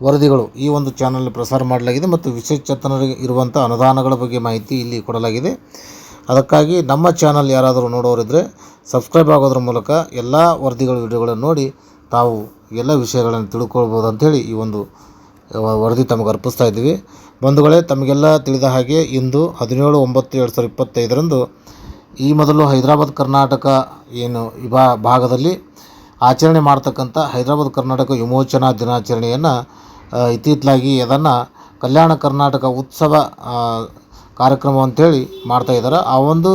ವರದಿಗಳು ಈ ಒಂದು ಚಾನಲ್ ಪ್ರಸಾರ ಮಾಡಲಾಗಿದೆ ಮತ್ತು ವಿಶೇಷ ಚೇತನರಿಗೆ ಇರುವಂಥ ಅನುದಾನಗಳ ಬಗ್ಗೆ ಮಾಹಿತಿ ಇಲ್ಲಿ ಕೊಡಲಾಗಿದೆ. ಅದಕ್ಕಾಗಿ ನಮ್ಮ ಚಾನಲ್ ಯಾರಾದರೂ ನೋಡೋರಿದ್ದರೆ ಸಬ್ಸ್ಕ್ರೈಬ್ ಆಗೋದ್ರ ಮೂಲಕ ಎಲ್ಲ ವರದಿಗಳ ವಿಡಿಯೋಗಳನ್ನು ನೋಡಿ ತಾವು ಎಲ್ಲ ವಿಷಯಗಳನ್ನು ತಿಳ್ಕೊಳ್ಬೋದು ಅಂಥೇಳಿ ಈ ಒಂದು ವರದಿ ತಮಗೆ ಅರ್ಪಿಸ್ತಾ ಇದ್ದೀವಿ. ಬಂಧುಗಳೇ, ತಮಗೆಲ್ಲ ತಿಳಿದ ಹಾಗೆ ಇಂದು ಹದಿನೇಳು ಒಂಬತ್ತು ಎರಡು ಸಾವಿರದ ಇಪ್ಪತ್ತೈದರಂದು ಈ ಮೊದಲು ಹೈದರಾಬಾದ್, ಕರ್ನಾಟಕ ಏನು ವಿಭಾ ಭಾಗದಲ್ಲಿ ಆಚರಣೆ ಮಾಡ್ತಕ್ಕಂಥ ಹೈದರಾಬಾದ್, ಕರ್ನಾಟಕ ವಿಮೋಚನಾ ದಿನಾಚರಣೆಯನ್ನು ಇತ್ತಿತ್ತಲಾಗಿ ಅದನ್ನು ಕಲ್ಯಾಣ ಕರ್ನಾಟಕ ಉತ್ಸವ ಕಾರ್ಯಕ್ರಮ ಅಂತೇಳಿ ಮಾಡ್ತಾ ಇದ್ದಾರೆ. ಆ ಒಂದು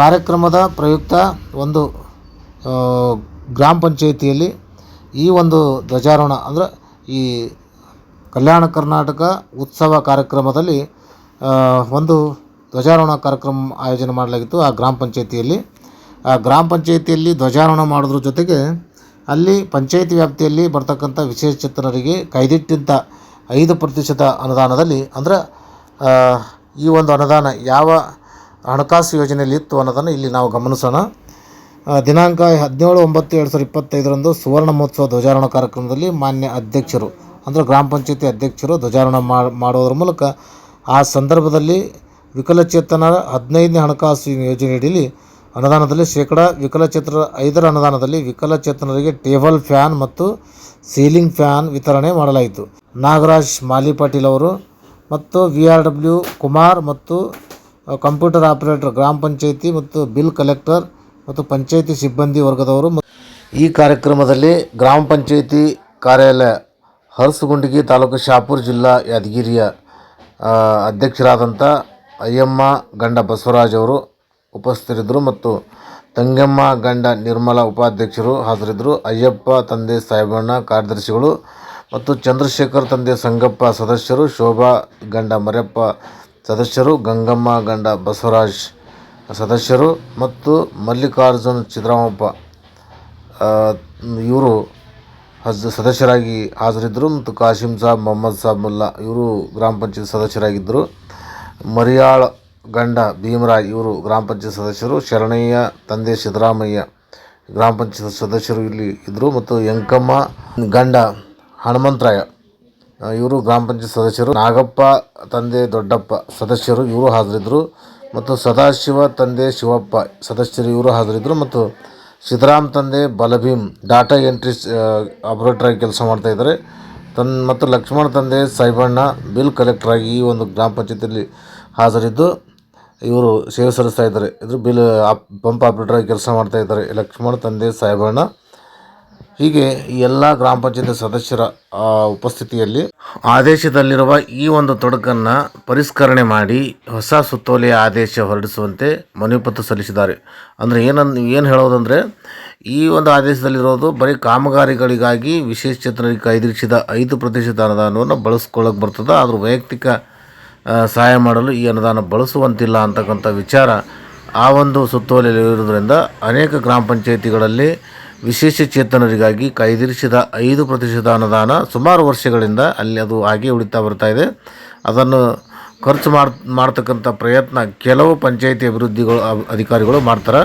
ಕಾರ್ಯಕ್ರಮದ ಪ್ರಯುಕ್ತ ಒಂದು ಗ್ರಾಮ ಪಂಚಾಯಿತಿಯಲ್ಲಿ ಈ ಒಂದು ಧ್ವಜಾರೋಹಣ ಅಂದರೆ ಈ ಕಲ್ಯಾಣ ಕರ್ನಾಟಕ ಉತ್ಸವ ಕಾರ್ಯಕ್ರಮದಲ್ಲಿ ಒಂದು ಧ್ವಜಾರೋಹಣ ಕಾರ್ಯಕ್ರಮ ಆಯೋಜನೆ ಮಾಡಲಾಗಿತ್ತು ಆ ಗ್ರಾಮ ಪಂಚಾಯಿತಿಯಲ್ಲಿ. ಆ ಗ್ರಾಮ ಪಂಚಾಯಿತಿಯಲ್ಲಿ ಧ್ವಜಾರೋಹಣ ಮಾಡೋದ್ರ ಜೊತೆಗೆ ಅಲ್ಲಿ ಪಂಚಾಯಿತಿ ವ್ಯಾಪ್ತಿಯಲ್ಲಿ ಬರ್ತಕ್ಕಂಥ ವಿಶೇಷ ಚೇತನರಿಗೆ ಕೈದಿಟ್ಟಿದ್ದ ಐದು ಪ್ರತಿಶತ ಅನುದಾನದಲ್ಲಿ ಅಂದ್ರೆ ಈ ಒಂದು ಅನುದಾನ ಯಾವ ಹಣಕಾಸು ಯೋಜನೆಯಲ್ಲಿ ಇತ್ತು ಅನ್ನೋದನ್ನು ಇಲ್ಲಿ ನಾವು ಗಮನಿಸೋಣ. ದಿನಾಂಕ ಹದಿನೇಳು ಒಂಬತ್ತು ಎರಡು ಸಾವಿರದ ಇಪ್ಪತ್ತೈದರಂದು ಸುವರ್ಣ ಮಹೋತ್ಸವ ಧ್ವಜಾರೋಹಣ ಕಾರ್ಯಕ್ರಮದಲ್ಲಿ ಮಾನ್ಯ ಅಧ್ಯಕ್ಷರು, ಅಂದರೆ ಗ್ರಾಮ ಪಂಚಾಯತಿ ಅಧ್ಯಕ್ಷರು ಧ್ವಜಾರೋಹಣ ಮಾಡೋದ್ರ ಮೂಲಕ ಆ ಸಂದರ್ಭದಲ್ಲಿ ವಿಕಲಚೇತನರ ಹದಿನೈದನೇ ಹಣಕಾಸು ಯೋಜನೆಯಡಿಯಲ್ಲಿ ಅನುದಾನದಲ್ಲಿ ಶೇಕಡ ವಿಕಲಚೇತರ ಐದರ ಅನುದಾನದಲ್ಲಿ ವಿಕಲಚೇತನರಿಗೆ ಟೇಬಲ್ ಫ್ಯಾನ್ ಮತ್ತು ಸೀಲಿಂಗ್ ಫ್ಯಾನ್ ವಿತರಣೆ ಮಾಡಲಾಯಿತು. ನಾಗರಾಜ್ ಮಾಲಿ ಪಾಟೀಲ್ ಅವರು ಮತ್ತು ವಿ ಆರ್ ಡಬ್ಲ್ಯೂ ಕುಮಾರ್ ಮತ್ತು ಕಂಪ್ಯೂಟರ್ ಆಪರೇಟರ್, ಗ್ರಾಮ ಪಂಚಾಯಿತಿ ಮತ್ತು ಬಿಲ್ ಕಲೆಕ್ಟರ್ ಮತ್ತು ಪಂಚಾಯಿತಿ ಸಿಬ್ಬಂದಿ ವರ್ಗದವರು ಈ ಕಾರ್ಯಕ್ರಮದಲ್ಲಿ ಗ್ರಾಮ ಪಂಚಾಯಿತಿ ಕಾರ್ಯಾಲಯ ಹರಸಗುಂಡಿಗಿ ತಾಲೂಕು ಶಾಪುರ್ ಜಿಲ್ಲಾ ಯಾದಗಿರಿಯ ಅಧ್ಯಕ್ಷರಾದಂಥ ಅಯ್ಯಮ್ಮ ಗಂಡ ಬಸವರಾಜ್ ಅವರು ಉಪಸ್ಥಿತರಿದ್ದರು ಮತ್ತು ತಂಗಮ್ಮ ಗಂಡ ನಿರ್ಮಲ ಉಪಾಧ್ಯಕ್ಷರು ಹಾಜರಿದ್ದರು. ಅಯ್ಯಪ್ಪ ತಂದೆ ಸಾಹೇಬಣ್ಣ ಕಾರ್ಯದರ್ಶಿಗಳು ಮತ್ತು ಚಂದ್ರಶೇಖರ್ ತಂದೆ ಸಂಗಪ್ಪ ಸದಸ್ಯರು, ಶೋಭಾ ಗಂಡ ಮರಿಯಪ್ಪ ಸದಸ್ಯರು, ಗಂಗಮ್ಮ ಗಂಡ ಬಸವರಾಜ್ ಸದಸ್ಯರು ಮತ್ತು ಮಲ್ಲಿಕಾರ್ಜುನ್ ಚಿದ್ರಾಮಪ್ಪ ಇವರು ಸದಸ್ಯರಾಗಿ ಹಾಜರಿದ್ದರು ಮತ್ತು ಕಾಶಿಂ ಸಾಬ್, ಮೊಹಮ್ಮದ್ ಸಾಬ್ ಮುಲ್ಲಾ ಇವರು ಗ್ರಾಮ ಪಂಚಾಯತ್ ಸದಸ್ಯರಾಗಿದ್ದರು. ಮರಿಯಾಳ್ ಗಂಡ ಭೀಮರಾಯ್ ಇವರು ಗ್ರಾಮ ಪಂಚಾಯತ್ ಸದಸ್ಯರು, ಶರಣಯ್ಯ ತಂದೆ ಸಿದ್ದರಾಮಯ್ಯ ಗ್ರಾಮ ಪಂಚಾಯತ್ ಸದಸ್ಯರು ಇಲ್ಲಿ ಇದ್ದರು ಮತ್ತು ಯಂಕಮ್ಮ ಗಂಡ ಹನುಮಂತರಾಯ ಇವರು ಗ್ರಾಮ ಪಂಚಾಯತ್ ಸದಸ್ಯರು. ನಾಗಪ್ಪ ತಂದೆ ದೊಡ್ಡಪ್ಪ ಸದಸ್ಯರು ಇವರು ಹಾಜರಿದ್ದರು ಮತ್ತು ಸದಾಶಿವ ತಂದೆ ಶಿವಪ್ಪ ಸದಸ್ಯರು ಇವರು ಹಾಜರಿದ್ದರು ಮತ್ತು ಸಿದ್ದರಾಮ್ ತಂದೆ ಬಲಭೀಮ್ ಡಾಟಾ ಎಂಟ್ರಿ ಆಪರೇಟರ್ ಆಗಿ ಕೆಲಸ ಮಾಡ್ತಾಯಿದ್ದಾರೆ ತನ್ನ ಮತ್ತು ಲಕ್ಷ್ಮಣ ತಂದೆ ಸಾಯಿಬಣ್ಣ ಬಿಲ್ ಕಲೆಕ್ಟರ್ ಆಗಿ ಈ ಒಂದು ಗ್ರಾಮ ಪಂಚಾಯತಿಯಲ್ಲಿ ಹಾಜರಿದ್ದು. ಇವರು ಸೇವೆ ಸಲ್ಲಿಸ್ತಾ ಇದ್ದಾರೆ. ಇದ್ರ ಬಿಲ್ ಆಪ್ ಪಂಪ್ ಆಪರೇಟರ್ ಆಗಿ ಕೆಲಸ ಮಾಡ್ತಾ ಇದ್ದಾರೆ. ಲಕ್ಷ್ಮಣ ತಂದೆ ಸಾಹೇಬಣ್ಣ. ಹೀಗೆ ಎಲ್ಲ ಗ್ರಾಮ ಪಂಚಾಯತ್ ಸದಸ್ಯರ ಉಪಸ್ಥಿತಿಯಲ್ಲಿ ಆದೇಶದಲ್ಲಿರುವ ಈ ಒಂದು ತೊಡಕನ್ನು ಪರಿಷ್ಕರಣೆ ಮಾಡಿ ಹೊಸ ಸುತ್ತೋಲೆಯ ಆದೇಶ ಹೊರಡಿಸುವಂತೆ ಮನವಿ ಪತ್ರ ಸಲ್ಲಿಸಿದ್ದಾರೆ. ಅಂದರೆ ಏನನ್ನು ಏನು ಹೇಳೋದಂದರೆ, ಈ ಒಂದು ಆದೇಶದಲ್ಲಿರೋದು ಬರೀ ಕಾಮಗಾರಿಗಳಿಗಾಗಿ ವಿಶೇಷ ಚೇತನರಿಗೆ ಕೈದಿರಿಸಿದ ಐದು ಪ್ರತಿಶತ ಅನುದಾನವನ್ನು ಬಳಸ್ಕೊಳ್ಳೋಕೆ ಬರ್ತದೆ. ಆದರೂ ವೈಯಕ್ತಿಕ ಸಹಾಯ ಮಾಡಲು ಈ ಅನುದಾನ ಬಳಸುವಂತಿಲ್ಲ ಅಂತಕ್ಕಂಥ ವಿಚಾರ ಆ ಒಂದು ಸುತ್ತೋಲೆಯಲ್ಲಿ ಇರುವುದರಿಂದ ಅನೇಕ ಗ್ರಾಮ ಪಂಚಾಯಿತಿಗಳಲ್ಲಿ ವಿಶೇಷ ಚೇತನರಿಗಾಗಿ ಕಾಯ್ದಿರಿಸಿದ ಐದು ಪ್ರತಿಶತ ಅನುದಾನ ಸುಮಾರು ವರ್ಷಗಳಿಂದ ಅಲ್ಲಿ ಅದು ಹಾಗೆ ಉಳಿತಾ ಬರ್ತಾ ಇದೆ. ಅದನ್ನು ಖರ್ಚು ಮಾಡಿ, ಮಾಡ್ತಕ್ಕಂಥ ಪ್ರಯತ್ನ ಕೆಲವು ಪಂಚಾಯಿತಿ ಅಭಿವೃದ್ಧಿಗಳು ಅಧಿಕಾರಿಗಳು ಮಾಡ್ತಾರೆ.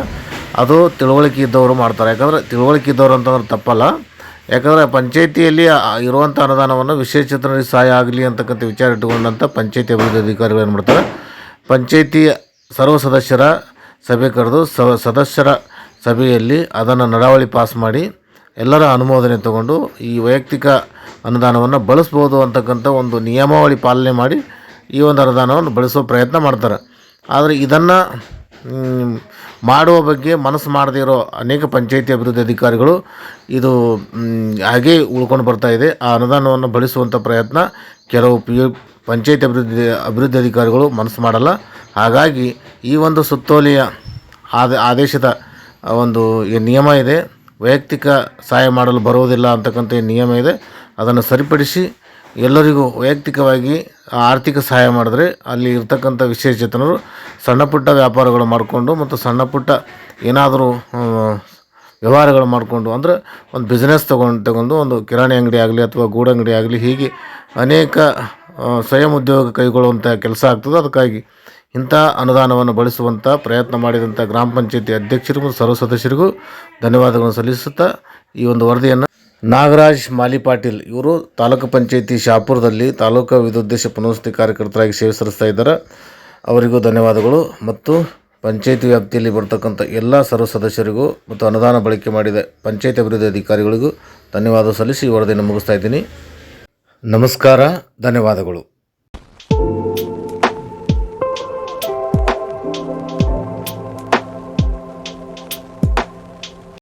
ಅದು ತಿಳುವಳಿಕೆ ಇದ್ದವರು ಮಾಡ್ತಾರೆ. ಯಾಕಂದರೆ ತಿಳುವಳಿಕೆ ಇದ್ದವರು ಅಂತಂದ್ರೆ ತಪ್ಪಲ್ಲ. ಯಾಕಂದರೆ ಪಂಚಾಯಿತಿಯಲ್ಲಿ ಇರುವಂಥ ಅನುದಾನವನ್ನು ವಿಶೇಷಚೇತನರಿಗೆ ಸಹಾಯ ಆಗಲಿ ಅಂತಕ್ಕಂಥ ವಿಚಾರ ಇಟ್ಟುಕೊಂಡಂಥ ಪಂಚಾಯಿತಿ ಅಭಿವೃದ್ಧಿ ಅಧಿಕಾರಿಗಳು ಏನು ಮಾಡ್ತಾರೆ? ಪಂಚಾಯಿತಿ ಸರ್ವ ಸದಸ್ಯರ ಸಭೆ ಕರೆದು ಸದಸ್ಯರ ಸಭೆಯಲ್ಲಿ ಅದನ್ನು ನಡಾವಳಿ ಪಾಸ್ ಮಾಡಿ ಎಲ್ಲರ ಅನುಮೋದನೆ ತಗೊಂಡು ಈ ವೈಯಕ್ತಿಕ ಅನುದಾನವನ್ನು ಬಳಸ್ಬೋದು ಅಂತಕ್ಕಂಥ ಒಂದು ನಿಯಮಾವಳಿ ಪಾಲನೆ ಮಾಡಿ ಈ ಒಂದು ಅನುದಾನವನ್ನು ಬಳಸೋ ಪ್ರಯತ್ನ ಮಾಡ್ತಾರೆ. ಆದರೆ ಇದನ್ನು ಮಾಡುವ ಬಗ್ಗೆ ಮನಸ್ಸು ಮಾಡದೇ ಇರೋ ಅನೇಕ ಪಂಚಾಯಿತಿ ಅಭಿವೃದ್ಧಿ ಅಧಿಕಾರಿಗಳು ಇದು ಹಾಗೇ ಉಳ್ಕೊಂಡು ಬರ್ತಾ ಇದೆ. ಆ ಅನುದಾನವನ್ನು ಬಳಸುವಂಥ ಪ್ರಯತ್ನ ಕೆಲವು ಪಿ, ಪಂಚಾಯಿತಿ ಅಭಿವೃದ್ಧಿ ಅಭಿವೃದ್ಧಿ ಅಧಿಕಾರಿಗಳು ಮನಸ್ಸು ಮಾಡಲ್ಲ. ಹಾಗಾಗಿ ಈ ಒಂದು ಸುತ್ತೋಲೆಯ ಆದ, ಆದೇಶದ ಒಂದು ನಿಯಮ ಇದೆ. ವೈಯಕ್ತಿಕ ಸಹಾಯ ಮಾಡಲು ಬರುವುದಿಲ್ಲ ಅಂತಕ್ಕಂಥ ನಿಯಮ ಇದೆ. ಅದನ್ನು ಸರಿಪಡಿಸಿ ಎಲ್ಲರಿಗೂ ವೈಯಕ್ತಿಕವಾಗಿ ಆರ್ಥಿಕ ಸಹಾಯ ಮಾಡಿದ್ರೆ ಅಲ್ಲಿ ಇರ್ತಕ್ಕಂಥ ವಿಶೇಷಚೇತನರು ಸಣ್ಣ ಪುಟ್ಟ ವ್ಯಾಪಾರಗಳು ಮಾಡಿಕೊಂಡು ಮತ್ತು ಸಣ್ಣ ಪುಟ್ಟ ಏನಾದರೂ ವ್ಯವಹಾರಗಳು ಮಾಡಿಕೊಂಡು ಅಂದರೆ ಒಂದು ಬಿಸ್ನೆಸ್ ತೊಗೊಂಡು, ತಗೊಂಡು ಒಂದು ಕಿರಾಣಿ ಅಂಗಡಿ ಆಗಲಿ ಅಥವಾ ಗೂಡಂಗಡಿ ಆಗಲಿ ಹೀಗೆ ಅನೇಕ ಸ್ವಯಂ ಉದ್ಯೋಗ ಕೈಗೊಳ್ಳುವಂಥ ಕೆಲಸ ಆಗ್ತದೆ. ಅದಕ್ಕಾಗಿ ಇಂಥ ಅನುದಾನವನ್ನು ಬಳಸುವಂಥ ಪ್ರಯತ್ನ ಮಾಡಿದಂಥ ಗ್ರಾಮ ಪಂಚಾಯತಿ ಅಧ್ಯಕ್ಷರಿಗೂ ಸರ್ವ ಸದಸ್ಯರಿಗೂ ಧನ್ಯವಾದಗಳನ್ನು ಸಲ್ಲಿಸುತ್ತಾ ಈ ಒಂದು ವರದಿಯನ್ನು ನಾಗರಾಜ್, ಮಾಲಿ ಪಾಟೀಲ್ ಇವರು ತಾಲೂಕು ಪಂಚಾಯಿತಿ ಶಾಪುರದಲ್ಲಿ ತಾಲೂಕು ವಿದ್ಯುದ್ದೇಶ ಪುನರ್ವಸತಿ ಕಾರ್ಯಕರ್ತರಾಗಿ ಸೇವೆ ಸಲ್ಲಿಸ್ತಾ ಇದ್ದಾರೆ. ಅವರಿಗೂ ಧನ್ಯವಾದಗಳು. ಮತ್ತು ಪಂಚಾಯಿತಿ ವ್ಯಾಪ್ತಿಯಲ್ಲಿ ಬರ್ತಕ್ಕಂಥ ಎಲ್ಲ ಸರ್ವ ಸದಸ್ಯರಿಗೂ ಮತ್ತು ಅನುದಾನ ಬಳಕೆ ಮಾಡಿದ ಪಂಚಾಯತ್ ಅಭಿವೃದ್ಧಿ ಅಧಿಕಾರಿಗಳಿಗೂ ಧನ್ಯವಾದ ಸಲ್ಲಿಸಿ ವರದಿಯನ್ನು ಮುಗಿಸ್ತಾ ಇದ್ದೀನಿ. ನಮಸ್ಕಾರ, ಧನ್ಯವಾದಗಳು.